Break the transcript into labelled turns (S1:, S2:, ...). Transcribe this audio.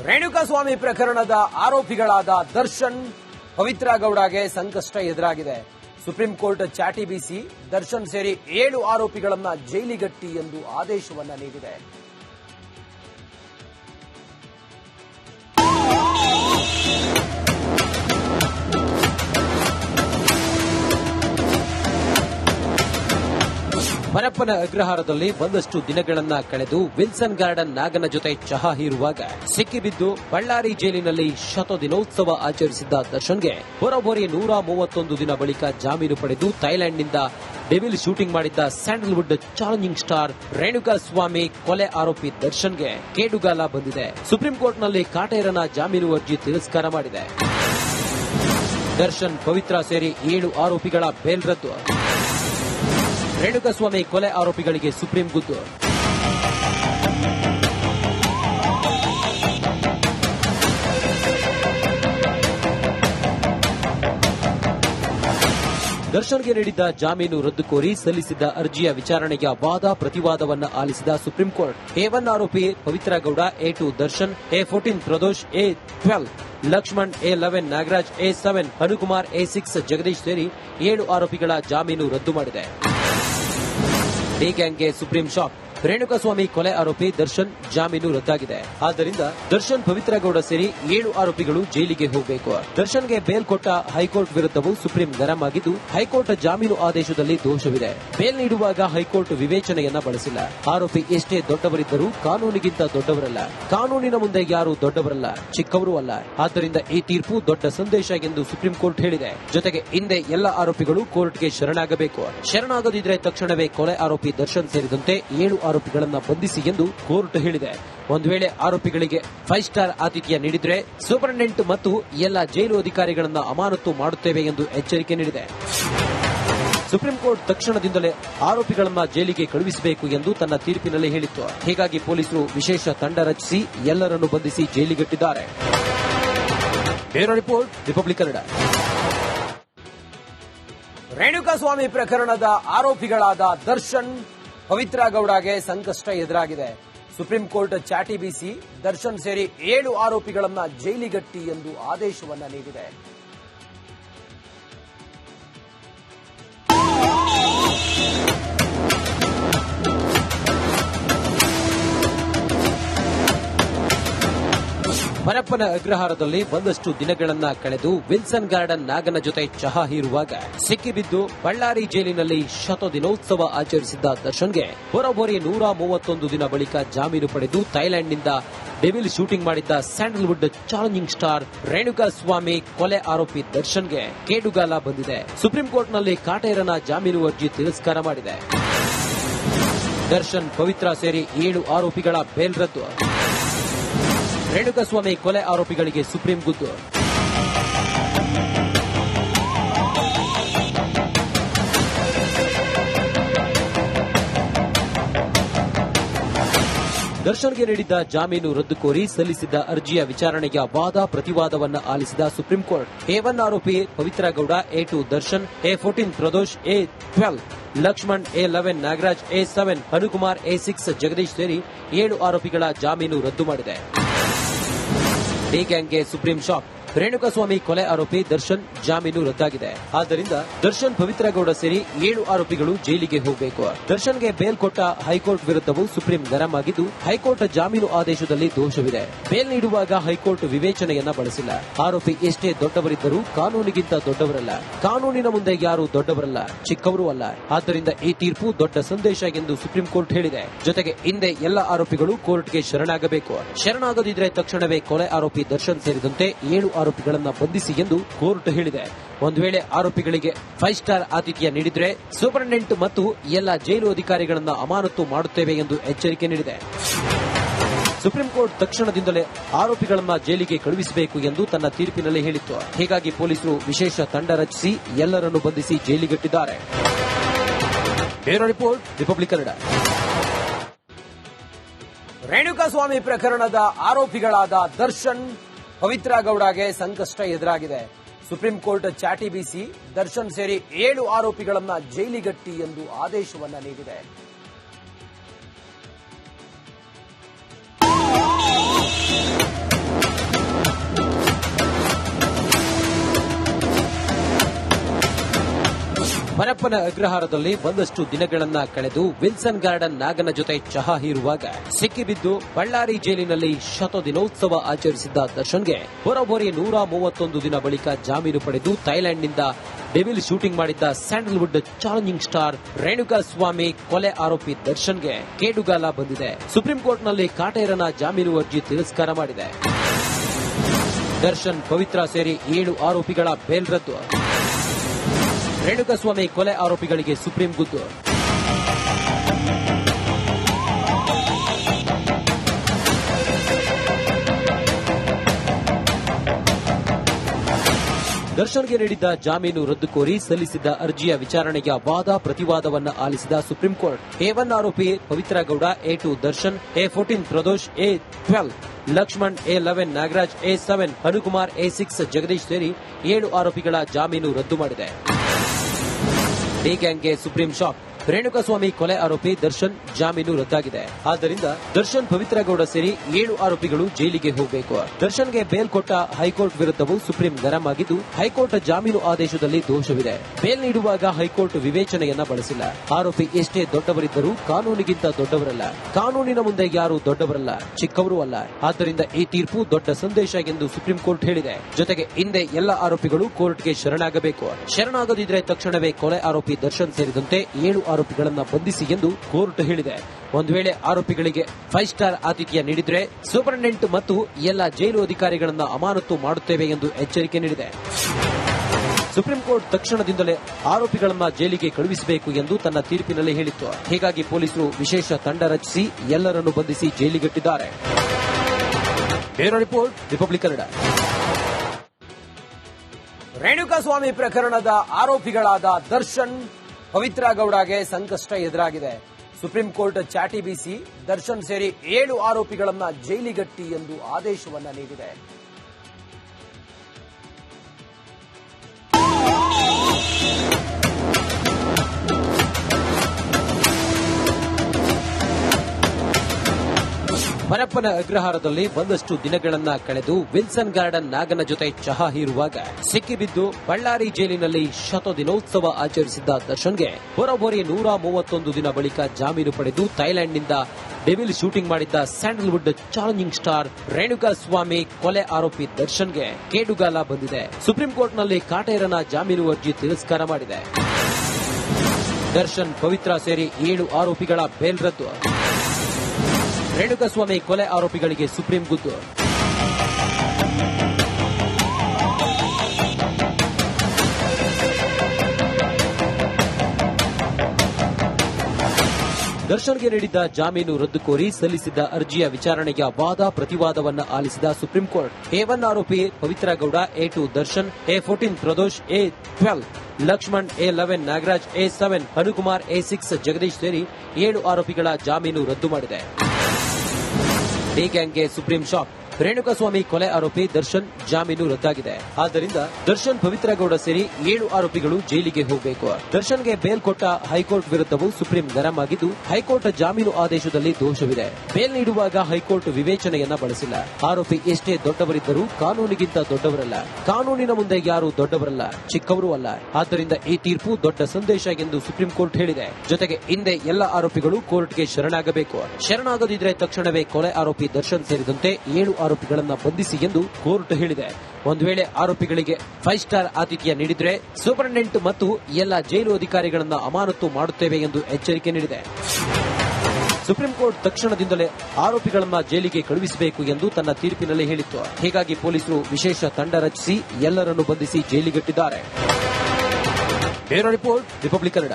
S1: ರೇಣುಕಾಸ್ವಾಮಿ ಪ್ರಕರಣದ ಆರೋಪಿಗಳಾದ ದರ್ಶನ್, ಪವಿತ್ರ ಗೌಡಗೆ ಸಂಕಷ್ಟ ಎದುರಾಗಿದೆ. ಸುಪ್ರೀಂ ಕೋರ್ಟ್ ಚಾಟಿ ಬೀಸಿ ದರ್ಶನ್ ಸೇರಿ ಏಳು ಆರೋಪಿಗಳನ್ನ ಜೈಲಿಗಟ್ಟಿ ಎಂದು ಆದೇಶವನ್ನ ನೀಡಿದೆ. ಪರಪ್ಪನ ಅಗ್ರಹಾರದಲ್ಲಿ ಒಂದಷ್ಟು ದಿನಗಳನ್ನ ಕಳೆದು ವಿಲ್ಸನ್ ಗಾರ್ಡನ್ ನಾಗನ ಜೊತೆ ಚಹಾ ಹೀರುವಾಗ ಸಿಕ್ಕಿಬಿದ್ದು ಬಳ್ಳಾರಿ ಜೈಲಿನಲ್ಲಿ ಶತ ದಿನೋತ್ಸವ ಆಚರಿಸಿದ್ದ ದರ್ಶನ್ಗೆ ಬರೋಬ್ಬರಿ ನೂರ ಮೂವತ್ತೊಂದು ದಿನ ಬಳಿಕ ಜಾಮೀನು ಪಡೆದು ಥೈಲ್ಯಾಂಡ್ನಿಂದ ಡೆವಿಲ್ ಶೂಟಿಂಗ್ ಮಾಡಿದ್ದ Sandalwood challenging star Renuka Swamy ಕೊಲೆ ಆರೋಪಿ ದರ್ಶನ್ಗೆ ಕೇಡುಗಾಲ ಬಂದಿದೆ. ಸುಪ್ರೀಂ ಕೋರ್ಟ್ನಲ್ಲಿ ಕಾಟೇರನ ಜಾಮೀನು ಅರ್ಜಿ ತಿರಸ್ಕಾರ ಮಾಡಿದೆ. ದರ್ಶನ್ ಪವಿತ್ರ ಸೇರಿ ಏಳು ಆರೋಪಿಗಳ ಬೇಲ್ ರದ್ದು. ರೇಣುಕಸ್ವಾಮಿ ಕೊಲೆ ಆರೋಪಿಗಳಿಗೆ ಸುಪ್ರೀಂ ಗುದ್ದು. ದರ್ಶನ್ಗೆ ನೀಡಿದ್ದ ಜಾಮೀನು ರದ್ದು ಕೋರಿ ಸಲ್ಲಿಸಿದ್ದ ಅರ್ಜಿಯ ವಿಚಾರಣೆಯ ವಾದ, ಪ್ರತಿವಾದವನ್ನು ಆಲಿಸಿದ ಸುಪ್ರೀಂ ಕೋರ್ಟ್. ಎ ಒನ್ ಆರೋಪಿ Pavithra Gowda A two Darshan A fourteen Pradosh A twelve Lakshman A eleven Nagaraj A seven Anukumar A six Jagadish ಸೇರಿ ಏಳು ಆರೋಪಿಗಳ ಜಾಮೀನು ರದ್ದು ಮಾಡಿದೆ. he can get supreme shot. Renukaswamy ಕೊಲೆ ಆರೋಪಿ ದರ್ಶನ್ ಜಾಮೀನು ರದ್ದಾಗಿದೆ. ಆದ್ದರಿಂದ ದರ್ಶನ್ ಪವಿತ್ರಗೌಡ ಸೇರಿ ಏಳು ಆರೋಪಿಗಳು ಜೈಲಿಗೆ ಹೋಗಬೇಕು. ದರ್ಶನ್ಗೆ ಬೇಲ್ ಕೊಟ್ಟ ಹೈಕೋರ್ಟ್ ವಿರುದ್ಧವೂ ಸುಪ್ರೀಂ ಗರಂ ಆಗಿದ್ದು ಹೈಕೋರ್ಟ್ ಜಾಮೀನು ಆದೇಶದಲ್ಲಿ ದೋಷವಿದೆ. ಬೇಲ್ ನೀಡುವಾಗ ಹೈಕೋರ್ಟ್ ವಿವೇಚನೆಯನ್ನ ಬಳಸಿಲ್ಲ. ಆರೋಪಿ ಎಷ್ಟೇ ದೊಡ್ಡವರಿದ್ದರೂ ಕಾನೂನಿಗಿಂತ ದೊಡ್ಡವರಲ್ಲ. ಕಾನೂನಿನ ಮುಂದೆ ಯಾರು ದೊಡ್ಡವರಲ್ಲ, ಚಿಕ್ಕವರು ಅಲ್ಲ. ಆದ್ದರಿಂದ ಈ ತೀರ್ಪು ದೊಡ್ಡ ಸಂದೇಶ ಎಂದು ಸುಪ್ರೀಂ ಕೋರ್ಟ್ ಹೇಳಿದೆ. ಜೊತೆಗೆ ಹಿಂದೆ ಎಲ್ಲ ಆರೋಪಿಗಳು ಕೋರ್ಟ್ಗೆ ಶರಣಾಗಬೇಕು. ಶರಣಾಗದಿದ್ರೆ ತಕ್ಷಣವೇ ಕೊಲೆ ಆರೋಪಿ ದರ್ಶನ್ ಸೇರಿದಂತೆ ಏಳು ಆರೋಪಿಗಳನ್ನ ಬಂಧಿಸಿ ಎಂದು ಕೋರ್ಟ್ ಹೇಳಿದೆ. ಒಂದು ವೇಳೆ ಆರೋಪಿಗಳಿಗೆ ಫೈವ್ ಸ್ಟಾರ್ ಆತಿಥ್ಯ ನೀಡಿದ್ರೆ ಸೂಪರಿಂಟೆಂಡೆಂಟ್ ಮತ್ತು ಎಲ್ಲ ಜೈಲು ಅಧಿಕಾರಿಗಳನ್ನು ಅಮಾನತು ಮಾಡುತ್ತೇವೆ ಎಂದು ಎಚ್ಚರಿಕೆ ನೀಡಿದೆ. ಸುಪ್ರೀಂ ಕೋರ್ಟ್ ತಕ್ಷಣದಿಂದಲೇ ಆರೋಪಿಗಳನ್ನು ಜೈಲಿಗೆ ಕಳುಹಿಸಬೇಕು ಎಂದು ತನ್ನ ತೀರ್ಪಿನಲ್ಲಿ ಹೇಳಿತ್ತು. ಹೀಗಾಗಿ ಪೊಲೀಸರು ವಿಶೇಷ ತಂಡ ರಚಿಸಿ ಎಲ್ಲರನ್ನು ಬಂಧಿಸಿ ಜೈಲಿಗಟ್ಟಿದ್ದಾರೆ. ಬ್ಯೂರೋ ರಿಪೋರ್ಟ್ ರೇಣುಕಾಸ್ವಾಮಿ ಪ್ರಕರಣದ ಆರೋಪಿಗಳಾದ ದರ್ಶನ್ ಪವಿತ್ರ ಗೌಡಗೆ ಸಂಕಷ್ಟ ಎದುರಾಗಿದೆ. ಸುಪ್ರೀಂ ಕೋರ್ಟ್ ಚಾಟಿ ಬೀಸಿ ದರ್ಶನ್ ಸೇರಿ ಏಳು ಆರೋಪಿಗಳನ್ನ ಜೈಲಿಗಟ್ಟಿ ಎಂದು ಆದೇಶವನ್ನ ನೀಡಿದೆ. ಪರಪ್ಪನ ಅಗ್ರಹಾರದಲ್ಲಿ ಒಂದಷ್ಟು ದಿನಗಳನ್ನ ಕಳೆದು ವಿಲ್ಸನ್ ಗಾರ್ಡನ್ ನಾಗನ ಜೊತೆ ಚಹಾ ಹೀರುವಾಗ ಸಿಕ್ಕಿಬಿದ್ದು ಬಳ್ಳಾರಿ ಜೈಲಿನಲ್ಲಿ ಶತದಿನೋತ್ಸವ ಆಚರಿಸಿದ್ದ ದರ್ಶನ್ಗೆ ಬರೋಬ್ಬರಿ ನೂರ ಮೂವತ್ತೊಂದು ದಿನ ಬಳಿಕ ಜಾಮೀನು ಪಡೆದು ಥೈಲ್ಯಾಂಡ್ನಿಂದ ಡೆವಿಲ್ ಶೂಟಿಂಗ್ ಮಾಡಿದ್ದ Sandalwood challenging star Renuka Swamy ಕೊಲೆ ಆರೋಪಿ ದರ್ಶನ್ಗೆ ಕೇಡುಗಾಲ ಬಂದಿದೆ. ಸುಪ್ರೀಂ ಕೋರ್ಟ್ನಲ್ಲಿ ಕಾಟೇರನ ಜಾಮೀನು ಅರ್ಜಿ ತಿರಸ್ಕಾರ ಮಾಡಿದೆ. ದರ್ಶನ್ ಪವಿತ್ರ ಸೇರಿ ಏಳು ಆರೋಪಿಗಳ ಬೇಲ್ ರದ್ದು. ರೇಣುಕಾಸ್ವಾಮಿ ಕೊಲೆ ಆರೋಪಿಗಳಿಗೆ ಸುಪ್ರೀಂ ಗುದ್ದು. ದರ್ಶನ್ಗೆ ನೀಡಿದ್ದ ಜಾಮೀನು ರದ್ದು ಕೋರಿ ಸಲ್ಲಿಸಿದ್ದ ಅರ್ಜಿಯ ವಿಚಾರಣೆಯ ವಾದ, ಪ್ರತಿವಾದವನ್ನು ಆಲಿಸಿದ ಸುಪ್ರೀಂ ಕೋರ್ಟ್. ಎ ಒನ್ ಆರೋಪಿ Pavithra Gowda A two Darshan, A fourteen Pradosh, A twelve Lakshman, A eleven Nagaraj, A seven Anukumar A six Jagadish ಸೇರಿ ಏಳು ಆರೋಪಿಗಳ ಜಾಮೀನು ರದ್ದು ಮಾಡಿದೆ. डी गैंग के सुप्रीम शॉप। ರೇಣುಕಾಸ್ವಾಮಿ ಕೊಲೆ ಆರೋಪಿ ದರ್ಶನ್ ಜಾಮೀನು ರದ್ದಾಗಿದೆ. ಆದ್ದರಿಂದ ದರ್ಶನ್ ಪವಿತ್ರಗೌಡ ಸೇರಿ ಏಳು ಆರೋಪಿಗಳು ಜೈಲಿಗೆ ಹೋಗಬೇಕು. ದರ್ಶನ್ಗೆ ಬೇಲ್ ಕೊಟ್ಟ ಹೈಕೋರ್ಟ್ ವಿರುದ್ಧವೂ ಸುಪ್ರೀಂ ಗರಂ ಆಗಿದ್ದು ಹೈಕೋರ್ಟ್ ಜಾಮೀನು ಆದೇಶದಲ್ಲಿ ದೋಷವಿದೆ. ಬೇಲ್ ನೀಡುವಾಗ ಹೈಕೋರ್ಟ್ ವಿವೇಚನೆಯನ್ನ ಬಳಸಿಲ್ಲ. ಆರೋಪಿ ಎಷ್ಟೇ ದೊಡ್ಡವರಿದ್ದರೂ ಕಾನೂನಿಗಿಂತ ದೊಡ್ಡವರಲ್ಲ. ಕಾನೂನಿನ ಮುಂದೆ ಯಾರು ದೊಡ್ಡವರಲ್ಲ, ಚಿಕ್ಕವರು ಅಲ್ಲ. ಆದ್ದರಿಂದ ಈ ತೀರ್ಪು ದೊಡ್ಡ ಸಂದೇಶ ಎಂದು ಸುಪ್ರೀಂ ಕೋರ್ಟ್ ಹೇಳಿದೆ. ಜೊತೆಗೆ ಹಿಂದೆ ಎಲ್ಲ ಆರೋಪಿಗಳು ಕೋರ್ಟ್ಗೆ ಶರಣಾಗಬೇಕು. ಶರಣಾಗದಿದ್ರೆ ತಕ್ಷಣವೇ ಕೊಲೆ ಆರೋಪಿ ದರ್ಶನ್ ಸೇರಿದಂತೆ ಏಳು ಆರೋಪಿಗಳನ್ನ ಬಂಧಿಸಿ ಎಂದು ಕೋರ್ಟ್ ಹೇಳಿದೆ. ಒಂದು ವೇಳೆ ಆರೋಪಿಗಳಿಗೆ ಫೈವ್ ಸ್ಟಾರ್ ಆತಿಥ್ಯ ನೀಡಿದ್ರೆ ಸೂಪರಿಂಟೆಂಡೆಂಟ್ ಮತ್ತು ಎಲ್ಲ ಜೈಲು ಅಧಿಕಾರಿಗಳನ್ನು ಅಮಾನತು ಮಾಡುತ್ತೇವೆ ಎಂದು ಎಚ್ಚರಿಕೆ ನೀಡಿದೆ. ಸುಪ್ರೀಂ ಕೋರ್ಟ್ ತಕ್ಷಣದಿಂದಲೇ ಆರೋಪಿಗಳನ್ನು ಜೈಲಿಗೆ ಕಳುಹಿಸಬೇಕು ಎಂದು ತನ್ನ ತೀರ್ಪಿನಲ್ಲಿ ಹೇಳಿತ್ತು. ಹೀಗಾಗಿ ಪೊಲೀಸರು ವಿಶೇಷ ತಂಡ ರಚಿಸಿ ಎಲ್ಲರನ್ನು ಬಂಧಿಸಿ ಜೈಲಿಗಟ್ಟಿದ್ದಾರೆ. ರಿಪೋರ್ಟ್ ರಿಪಬ್ಲಿಕ್ ರೇಣುಕಾಸ್ವಾಮಿ ಪ್ರಕರಣದ ಆರೋಪಿಗಳಾದ ದರ್ಶನ್ ಪವಿತ್ರ ಗೌಡಗೆ ಸಂಕಷ್ಟ ಎದುರಾಗಿದೆ. ಸುಪ್ರೀಂ ಕೋರ್ಟ್ ಚಾಟಿ ಬೀಸಿ ದರ್ಶನ್ ಸೇರಿ ಏಳು ಆರೋಪಿಗಳನ್ನ ಜೈಲಿಗಟ್ಟಿ ಎಂದು ಆದೇಶವನ್ನ ನೀಡಿದೆ. ಪರಪ್ಪನ ಅಗ್ರಹಾರದಲ್ಲಿ ಒಂದಷ್ಟು ದಿನಗಳನ್ನ ಕಳೆದು ವಿಲ್ಸನ್ ಗಾರ್ಡನ್ ನಾಗನ ಜೊತೆ ಚಹಾ ಹೀರುವಾಗ ಸಿಕ್ಕಿಬಿದ್ದು ಬಳ್ಳಾರಿ ಜೈಲಿನಲ್ಲಿ ಶತ ದಿನೋತ್ಸವ ಆಚರಿಸಿದ್ದ ದರ್ಶನ್ಗೆ ಬರೋಬ್ಬರಿ ನೂರ ಮೂವತ್ತೊಂದು ದಿನ ಬಳಿಕ ಜಾಮೀನು ಪಡೆದು ಥೈಲ್ಯಾಂಡ್ನಿಂದ ಡೆವಿಲ್ ಶೂಟಿಂಗ್ ಮಾಡಿದ್ದ Sandalwood challenging star Renuka Swamy ಕೊಲೆ ಆರೋಪಿ ದರ್ಶನ್ಗೆ ಕೇಡುಗಾಲ ಬಂದಿದೆ. ಸುಪ್ರೀಂ ಕೋರ್ಟ್ನಲ್ಲಿ ಕಾಟೇರನ ಜಾಮೀನು ಅರ್ಜಿ ತಿರಸ್ಕಾರ ಮಾಡಿದೆ. ದರ್ಶನ್ ಪವಿತ್ರ ಸೇರಿ ಏಳು ಆರೋಪಿಗಳ ಬೇಲ್ ರದ್ದು ರೇಣುಕಸ್ವಾಮಿ ಕೊಲೆ ಆರೋಪಿಗಳಿಗೆ ಸುಪ್ರೀಂ ಗುದ್ದು. ದರ್ಶನ್ಗೆ ನೀಡಿದ್ದ ಜಾಮೀನು ರದ್ದು ಕೋರಿ ಸಲ್ಲಿಸಿದ್ದ ಅರ್ಜಿಯ ವಿಚಾರಣೆಯ ವಾದ, ಪ್ರತಿವಾದವನ್ನ ಆಲಿಸಿದ ಸುಪ್ರೀಂ ಕೋರ್ಟ್. ಎ ಒನ್ ಆರೋಪಿ Pavithra Gowda A two Darshan, A fourteen Pradosh, A twelve Lakshman, A eleven Nagaraj, A seven Anukumar A six Jagadish ಸೇರಿ ಏಳು ಆರೋಪಿಗಳ ಜಾಮೀನು ರದ್ದು ಮಾಡಿದೆ. ठीक है सुप्रीम शॉक ರೇಣುಕಸ್ವಾಮಿ ಕೊಲೆ ಆರೋಪಿ ದರ್ಶನ್ ಜಾಮೀನು ರದ್ದಾಗಿದೆ. ಆದ್ದರಿಂದ ದರ್ಶನ್ ಪವಿತ್ರಗೌಡ ಸೇರಿ ಏಳು ಆರೋಪಿಗಳು ಜೈಲಿಗೆ ಹೋಗಬೇಕು. ದರ್ಶನ್ಗೆ ಬೇಲ್ ಕೊಟ್ಟ ಹೈಕೋರ್ಟ್ ವಿರುದ್ಧವೂ ಸುಪ್ರೀಂ ಗರಂ ಆಗಿದ್ದು ಹೈಕೋರ್ಟ್ ಜಾಮೀನು ಆದೇಶದಲ್ಲಿ ದೋಷವಿದೆ. ಬೇಲ್ ನೀಡುವಾಗ ಹೈಕೋರ್ಟ್ ವಿವೇಚನೆಯನ್ನ ಬಳಸಿಲ್ಲ. ಆರೋಪಿ ಎಷ್ಟೇ ದೊಡ್ಡವರಿದ್ದರೂ ಕಾನೂನಿಗಿಂತ ದೊಡ್ಡವರಲ್ಲ. ಕಾನೂನಿನ ಮುಂದೆ ಯಾರು ದೊಡ್ಡವರಲ್ಲ, ಚಿಕ್ಕವರು ಅಲ್ಲ. ಆದ್ದರಿಂದ ಈ ತೀರ್ಪು ದೊಡ್ಡ ಸಂದೇಶ ಎಂದು ಸುಪ್ರೀಂ ಕೋರ್ಟ್ ಹೇಳಿದೆ. ಜೊತೆಗೆ ಹಿಂದೆ ಎಲ್ಲ ಆರೋಪಿಗಳು ಕೋರ್ಟ್ಗೆ ಶರಣಾಗಬೇಕು. ಶರಣಾಗದಿದ್ರೆ ತಕ್ಷಣವೇ ಕೊಲೆ ಆರೋಪಿ ದರ್ಶನ್ ಸೇರಿದಂತೆ ಏಳು ಆರೋಪಿಗಳನ್ನ ಬಂಧಿಸಿ ಎಂದು ಕೋರ್ಟ್ ಹೇಳಿದೆ. ಒಂದು ವೇಳೆ ಆರೋಪಿಗಳಿಗೆ ಫೈವ್ ಸ್ಟಾರ್ ಆತಿಥ್ಯ ನೀಡಿದ್ರೆ ಸೂಪರಿಂಟೆಂಡೆಂಟ್ ಮತ್ತು ಎಲ್ಲ ಜೈಲು ಅಧಿಕಾರಿಗಳನ್ನು ಅಮಾನತು ಮಾಡುತ್ತೇವೆ ಎಂದು ಎಚ್ಚರಿಕೆ ನೀಡಿದೆ. ಸುಪ್ರೀಂ ಕೋರ್ಟ್ ತಕ್ಷಣದಿಂದಲೇ ಆರೋಪಿಗಳನ್ನ ಜೈಲಿಗೆ ಕಳುಹಿಸಬೇಕು ಎಂದು ತನ್ನ ತೀರ್ಪಿನಲ್ಲಿ ಹೇಳಿತ್ತು. ಹೀಗಾಗಿ ಪೊಲೀಸರು ವಿಶೇಷ ತಂಡ ರಚಿಸಿ ಎಲ್ಲರನ್ನು ಬಂಧಿಸಿ ಜೈಲಿಗಟ್ಟಿದ್ದಾರೆ. ರಿಪೋರ್ಟ್ ರಿಪಬ್ಲಿಕ್ ರೇಣುಕಾಸ್ವಾಮಿ ಪ್ರಕರಣದ ಆರೋಪಿಗಳಾದ ದರ್ಶನ್ ಪವಿತ್ರ ಗೌಡಗೆ ಸಂಕಷ್ಟ ಎದುರಾಗಿದೆ. ಸುಪ್ರೀಂ ಕೋರ್ಟ್ ಚಾಟಿ ಬೀಸಿ ದರ್ಶನ್ ಸೇರಿ ಏಳು ಆರೋಪಿಗಳನ್ನ ಜೈಲಿಗಟ್ಟಿ ಎಂದು ಆದೇಶವನ್ನ ನೀಡಿದೆ. ಪರಪ್ಪನ ಅಗ್ರಹಾರದಲ್ಲಿ ಒಂದಷ್ಟು ದಿನಗಳನ್ನ ಕಳೆದು ವಿಲ್ಸನ್ ಗಾರ್ಡನ್ ನಾಗನ ಜೊತೆ ಚಹಾ ಹೀರುವಾಗ ಸಿಕ್ಕಿಬಿದ್ದು ಬಳ್ಳಾರಿ ಜೈಲಿನಲ್ಲಿ ಶತ ದಿನೋತ್ಸವ ಆಚರಿಸಿದ್ದ ದರ್ಶನ್ಗೆ ಬರೋಬ್ಬರಿ ನೂರ ಮೂವತ್ತೊಂದು ದಿನ ಬಳಿಕ ಜಾಮೀನು ಪಡೆದು ಥೈಲ್ಯಾಂಡ್ನಿಂದ ಡೆವಿಲ್ ಶೂಟಿಂಗ್ ಮಾಡಿದ್ದ Sandalwood challenging star Renuka Swamy ಕೊಲೆ ಆರೋಪಿ ದರ್ಶನ್ಗೆ ಕೇಡುಗಾಲ ಬಂದಿದೆ. ಸುಪ್ರೀಂ ಕೋರ್ಟ್ನಲ್ಲಿ ಕಾಟೇರನ ಜಾಮೀನು ಅರ್ಜಿ ತಿರಸ್ಕಾರ ಮಾಡಿದೆ. ದರ್ಶನ್ ಪವಿತ್ರ ಸೇರಿ ಏಳು ಆರೋಪಿಗಳ ಬೇಲ್ ರದ್ದು. ರೇಣುಕಸ್ವಾಮಿ ಕೊಲೆ ಆರೋಪಿಗಳಿಗೆ ಸುಪ್ರೀಂ ಗುದ್ದು. ದರ್ಶನ್ಗೆ ನೀಡಿದ್ದ ಜಾಮೀನು ರದ್ದು ಕೋರಿ ಸಲ್ಲಿಸಿದ್ದ ಅರ್ಜಿಯ ವಿಚಾರಣೆಯ ವಾದ, ಪ್ರತಿವಾದವನ್ನು ಆಲಿಸಿದ ಸುಪ್ರೀಂ ಕೋರ್ಟ್. ಎ ಒನ್ ಆರೋಪಿ Pavithra Gowda A two Darshan, A fourteen Pradosh, A twelve, Lakshman, A eleven, Nagaraj, A seven Anukumar A six, Jagadish ಸೇರಿ ಏಳು ಆರೋಪಿಗಳ ಜಾಮೀನು ರದ್ದು ಮಾಡಿದೆ. ठीक एंके सुप्रीम शॉप ರೇಣುಕಾಸ್ವಾಮಿ ಕೊಲೆ ಆರೋಪಿ ದರ್ಶನ್ ಜಾಮೀನು ರದ್ದಾಗಿದೆ. ಆದ್ದರಿಂದ ದರ್ಶನ್ ಪವಿತ್ರಗೌಡ ಸೇರಿ ಏಳು ಆರೋಪಿಗಳು ಜೈಲಿಗೆ ಹೋಗಬೇಕು. ದರ್ಶನ್ಗೆ ಬೇಲ್ ಕೊಟ್ಟ ಹೈಕೋರ್ಟ್ ವಿರುದ್ಧವೂ ಸುಪ್ರೀಂ ಗರಂ ಆಗಿದ್ದು, ಹೈಕೋರ್ಟ್ ಜಾಮೀನು ಆದೇಶದಲ್ಲಿ ದೋಷವಿದೆ. ಬೇಲ್ ನೀಡುವಾಗ ಹೈಕೋರ್ಟ್ ವಿವೇಚನೆಯನ್ನ ಬಳಸಿಲ್ಲ. ಆರೋಪಿ ಎಷ್ಟೇ ದೊಡ್ಡವರಿದ್ದರೂ ಕಾನೂನಿಗಿಂತ ದೊಡ್ಡವರಲ್ಲ. ಕಾನೂನಿನ ಮುಂದೆ ಯಾರು ದೊಡ್ಡವರಲ್ಲ, ಚಿಕ್ಕವರು ಅಲ್ಲ. ಆದ್ದರಿಂದ ಈ ತೀರ್ಪು ದೊಡ್ಡ ಸಂದೇಶ ಎಂದು ಸುಪ್ರೀಂ ಕೋರ್ಟ್ ಹೇಳಿದೆ. ಜೊತೆಗೆ ಹಿಂದೆ ಎಲ್ಲ ಆರೋಪಿಗಳು ಕೋರ್ಟ್ಗೆ ಶರಣಾಗಬೇಕು. ಶರಣಾಗದಿದ್ರೆ ತಕ್ಷಣವೇ ಕೊಲೆ ಆರೋಪಿ ದರ್ಶನ್ ಸೇರಿದಂತೆ ಏಳು ಆರೋಪಿಗಳನ್ನ ಬಂಧಿಸಿ ಎಂದು ಕೋರ್ಟ್ ಹೇಳಿದೆ. ಒಂದು ವೇಳೆ ಆರೋಪಿಗಳಿಗೆ ಫೈವ್ ಸ್ಟಾರ್ ಆತಿಥ್ಯ ನೀಡಿದ್ರೆ ಸೂಪರಿಂಟೆಂಡೆಂಟ್ ಮತ್ತು ಎಲ್ಲ ಜೈಲು ಅಧಿಕಾರಿಗಳನ್ನು ಅಮಾನತು ಮಾಡುತ್ತೇವೆ ಎಂದು ಎಚ್ಚರಿಕೆ ನೀಡಿದೆ. ಸುಪ್ರೀಂ ಕೋರ್ಟ್ ತಕ್ಷಣದಿಂದಲೇ ಆರೋಪಿಗಳನ್ನ ಜೈಲಿಗೆ ಕಳುಹಿಸಬೇಕು ಎಂದು ತನ್ನ ತೀರ್ಪಿನಲ್ಲಿ ಹೇಳಿತ್ತು. ಹೀಗಾಗಿ ಪೊಲೀಸರು ವಿಶೇಷ ತಂಡ ರಚಿಸಿ ಎಲ್ಲರನ್ನು ಬಂಧಿಸಿ ಜೈಲಿಗಟ್ಟಿದ್ದಾರೆ. Report, republic Kannada.